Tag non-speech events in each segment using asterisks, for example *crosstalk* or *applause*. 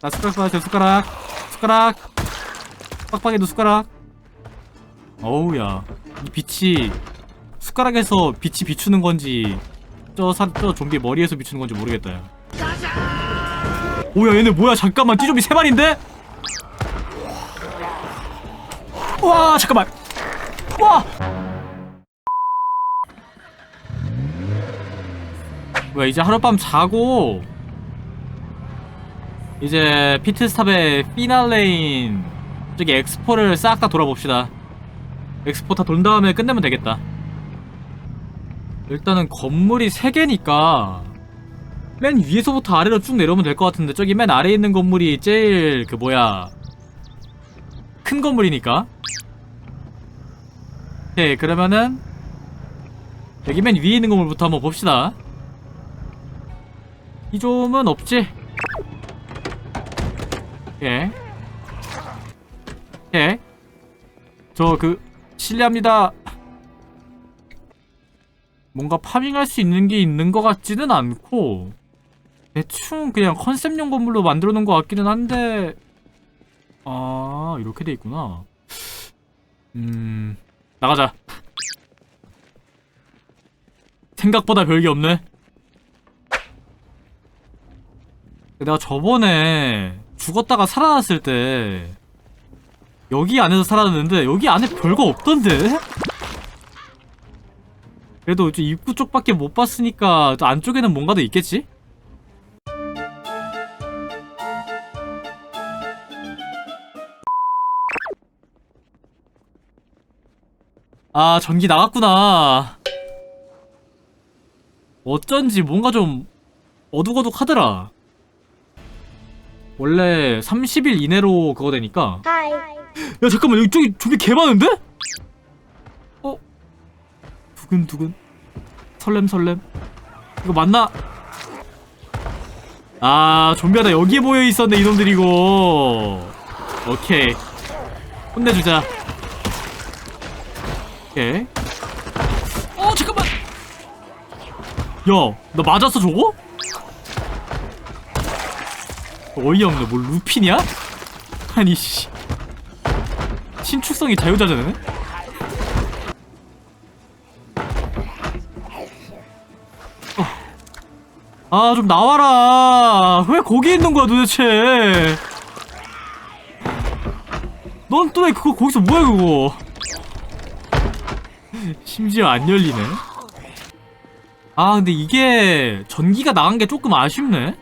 나 숟가락 받았어요 숟가락. 숟가락. 빡빡이도 숟가락. 어우야. 이 빛이 숟가락에서 빛이 비추는 건지 저, 사, 저 좀비 머리에서 비추는 건지 모르겠다 야. 오야 얘네 뭐야? 잠깐만 띠좀비 세 마리인데? 와 잠깐만. 와! 뭐야 이제 하룻밤 자고 이제 피트스탑의 피날레인 저기 엑스포를 싹 다 돌아봅시다. 엑스포 다 돈 다음에 끝내면 되겠다. 일단은 건물이 3개니까 맨 위에서부터 아래로 쭉 내려오면 될 것 같은데 저기 맨 아래에 있는 건물이 제일 그 뭐야 큰 건물이니까. 오케이 그러면은 여기 맨 위에 있는 건물부터 한번 봅시다. 이 좀은 없지 예. 예. 저 그 실례합니다. 뭔가 파밍할 수 있는 게 있는 것 같지는 않고 대충 그냥 컨셉용 건물로 만들어 놓은 것 같기는 한데 아 이렇게 돼 있구나. 음 나가자. 생각보다 별게 없네. 내가 저번에 죽었다가 살아났을 때 여기 안에서 살았는데 여기 안에 별거 없던데? 그래도 입구 쪽밖에 못 봤으니까 저 안쪽에는 뭔가 더 있겠지? 아 전기 나갔구나 어쩐지 뭔가 좀 어둑어둑하더라 원래 30일 이내로 그거 되니까 하이. 야 잠깐만 여기 저기 좀비 개 많은데? 어? 두근두근 설렘설렘 이거 맞나? 아 좀비가 다 여기에 모여 있었네 이놈들 이거 오케이 혼내주자 오케이 어 잠깐만 야나 맞았어 저거? 어이없네 뭘 루피냐? 아니 씨 신축성이 자유자재네? 아, 좀 나와라. 왜 거기 있는 거야, 도대체? 넌 또 왜 그거 거기서 뭐야, 그거? 심지어 안 열리네. 아, 근데 이게 전기가 나간 게 조금 아쉽네?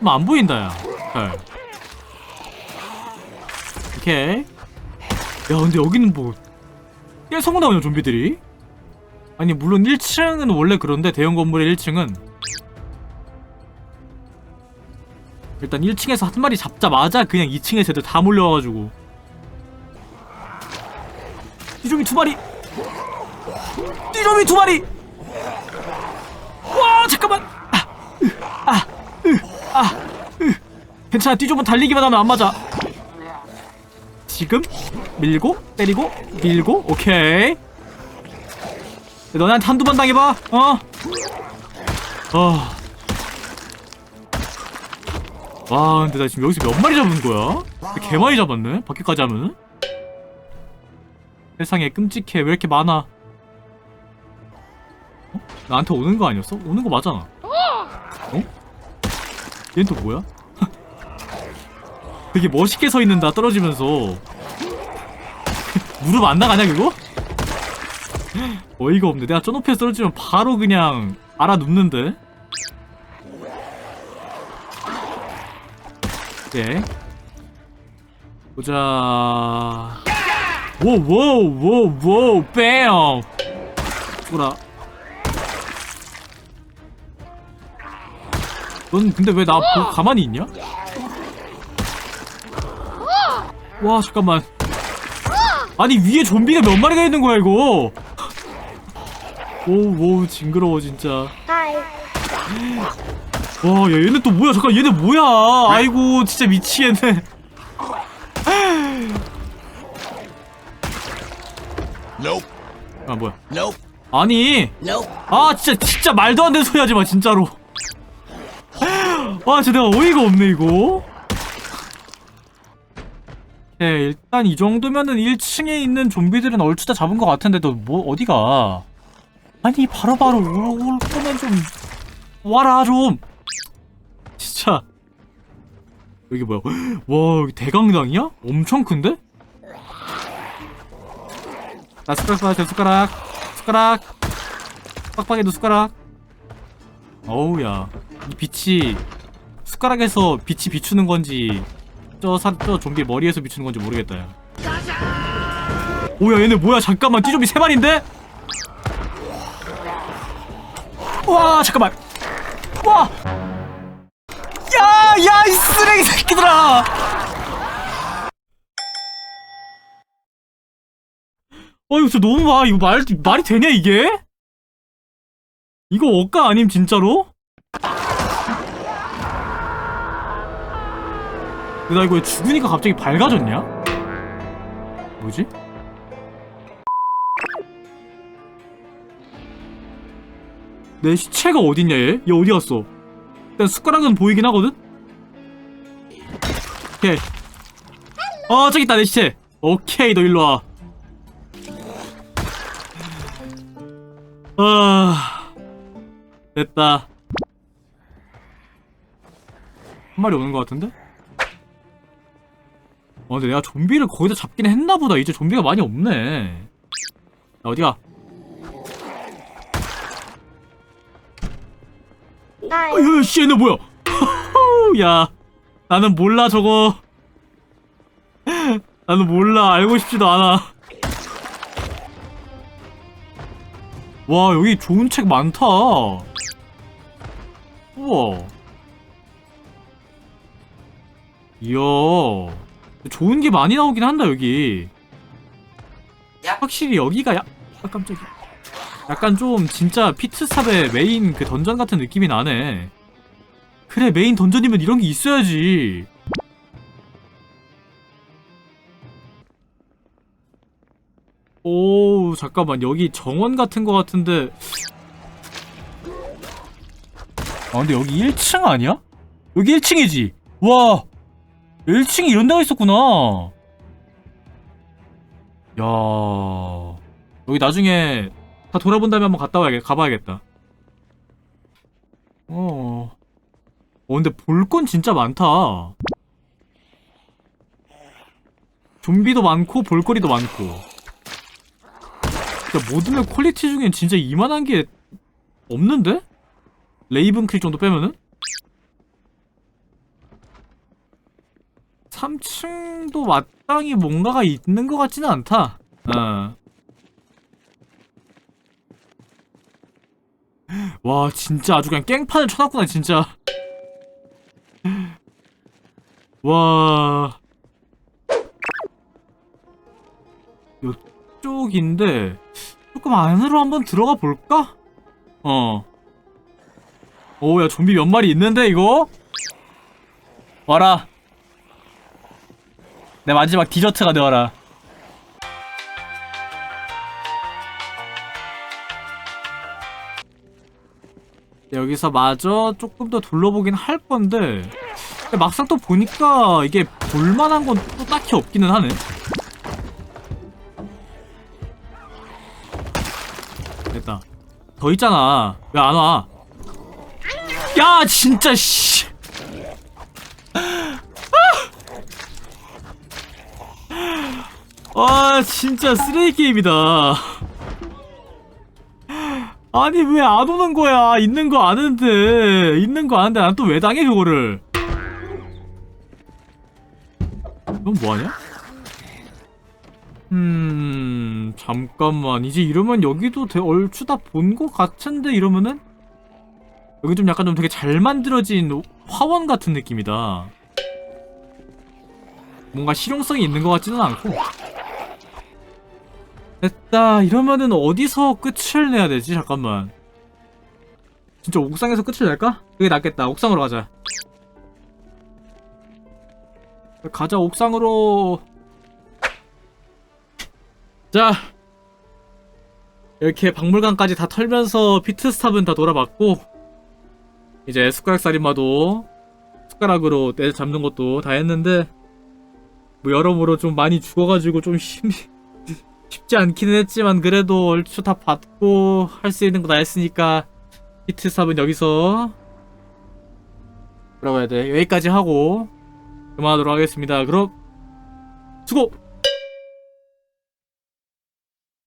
좀안 보인다, 야. 잘. 오케이. 야 근데 여기는 뭐 깨성 나오냐 좀비들이? 아니 물론 1층은 원래 그런데 대형 건물의 1층은 일단 1층에서 한 마리 잡자마자 그냥 2층에서 애들 다 몰려와가지고 띠좀이 두 마리 띠좀이 두 마리 와 잠깐만 아, 으, 아, 으, 아, 으. 괜찮아 띠좀은 달리기만 하면 안 맞아 지금 밀고 때리고 밀고 오케이 너네한테 한두 번 당해봐 어? 어. 와 근데 나 지금 여기서 몇 마리 잡은 거야? 개 많이 잡았네 밖에까지 하면은 세상에 끔찍해 왜 이렇게 많아 어? 나한테 오는 거 아니었어? 오는 거 맞잖아 어? 얘는 또 뭐야? 되게 멋있게 서 있는다 떨어지면서. *laughs* 무릎 안 나가냐 그거? 어이가 없네. 내가 저 높이에서 떨어지면 바로 그냥 알아 눕는데? 오케이 보자. 워워워워 뺨! 죽어라. 넌 근데 왜 나 가만히 있냐? 와 잠깐만. 아니 위에 좀비가 몇 마리가 있는 거야 이거? 오우 징그러워 진짜. 하이. 와야 얘네 또 뭐야? 잠깐 얘네 뭐야? 아이고 진짜 미치겠네. Nope. 아 뭐야? Nope. 아니. Nope. 아 진짜 진짜 말도 안 되는 소리 하지 마 진짜로. 와 진짜 내가 어이가 없네 이거 네, 일단 이 정도면은 1층에 있는 좀비들은 얼추 다 잡은 것 같은데 너뭐 어디가? 아니 바로바로 올, 올 거면 좀 와라 좀. 진짜 여기 뭐야? *gasps* 와 여기 대강당이야? 엄청 큰데? 나 숟가락 받아 숟가락 숟가락 빡빡이도 숟가락 어우야 이 빛이 숟가락에서 빛이 비추는 건지 저, 사, 저 좀비 머리에서 비추는 건지 모르겠다 야 오야 얘네 뭐야 잠깐만 띠좀비 세 마리인데? 와 잠깐만 와 야, 야, 이 쓰레기 새끼들아! 어, 이거 진짜 너무 와. 이거 말, 말이 되냐, 이게? 이거 억까 아님, 진짜로? 나 이거 왜 죽으니까 갑자기 밝아졌냐? 뭐지? 내 시체가 어딨냐, 얘? 얘 어디 갔어? 일단 숟가락은 보이긴 하거든? 오케이 어 저기 있다 내 시체 오케이 너 일로와 아 됐다 한 마리 오는 것 같은데? 어 근데 내가 좀비를 거기다 잡긴 했나보다 이제 좀비가 많이 없네 야, 어디가 어, 야, 씨, 얘네 뭐야? *laughs* 야, 나는 몰라, 저거. 나는 몰라, 알고 싶지도 않아. 와, 여기 좋은 책 많다. 우와. 이야. 좋은 게 많이 나오긴 한다, 여기. 확실히 여기가 야, 아, 깜짝이야. 약간 좀 진짜 피트스탑의 메인 그 던전 같은 느낌이 나네. 그래 메인 던전이면 이런 게 있어야지. 오 잠깐만 여기 정원 같은 거 같은데. 아 근데 여기 1층 아니야? 여기 1층이지. 와 1층에 이런 데가 있었구나. 야 여기 나중에 다 돌아본 다음에 한번 갔다 와야겠, 가봐야겠다. 어. 어, 근데 볼 건 진짜 많다. 좀비도 많고, 볼거리도 많고. 그니까 모든의 퀄리티 중엔 진짜 이만한 게 없는데? 레이븐클 정도 빼면은? 3층도 마땅히 뭔가가 있는 것 같지는 않다. 어. 와 진짜 아주 그냥 깽판을 쳐놨구나 진짜 와 요쪽인데 조금 안으로 한번 들어가 볼까? 어 오야 좀비 몇 마리 있는데 이거? 와라 내 마지막 디저트가 되어라. 여기서 마저 조금 더 둘러보긴 할 건데 막상 또 보니까 이게 볼만한 건 또 딱히 없기는 하네. 됐다. 더 있잖아. 왜 안 와? 야 진짜 씨 아 진짜 쓰레기 게임이다 아니 왜 안 오는 거야? 있는 거 아는데 있는 거 아는데 난 또 왜 당해 그거를? 넌 뭐하냐? 음 잠깐만 이제 이러면 여기도 대, 얼추 다본거 같은데 이러면은 여기 좀 약간 좀 되게 잘 만들어진 화원 같은 느낌이다. 뭔가 실용성이 있는 것 같지는 않고. 됐다. 이러면은 어디서 끝을 내야 되지? 잠깐만. 진짜 옥상에서 끝을 낼까? 그게 낫겠다. 옥상으로 가자. 가자, 옥상으로. 자. 이렇게 박물관까지 다 털면서 피트스탑은 다 돌아봤고, 이제 숟가락 살인마도 숟가락으로 때 잡는 것도 다 했는데, 뭐 여러모로 좀 많이 죽어가지고 좀 힘, 쉽지 않기는 했지만 그래도 얼추 다 받고 할 수 있는 거 다 했으니까 히트 삽은 여기서 뭐라고 해야 돼. 여기까지 하고 그만하도록 하겠습니다. 그럼 수고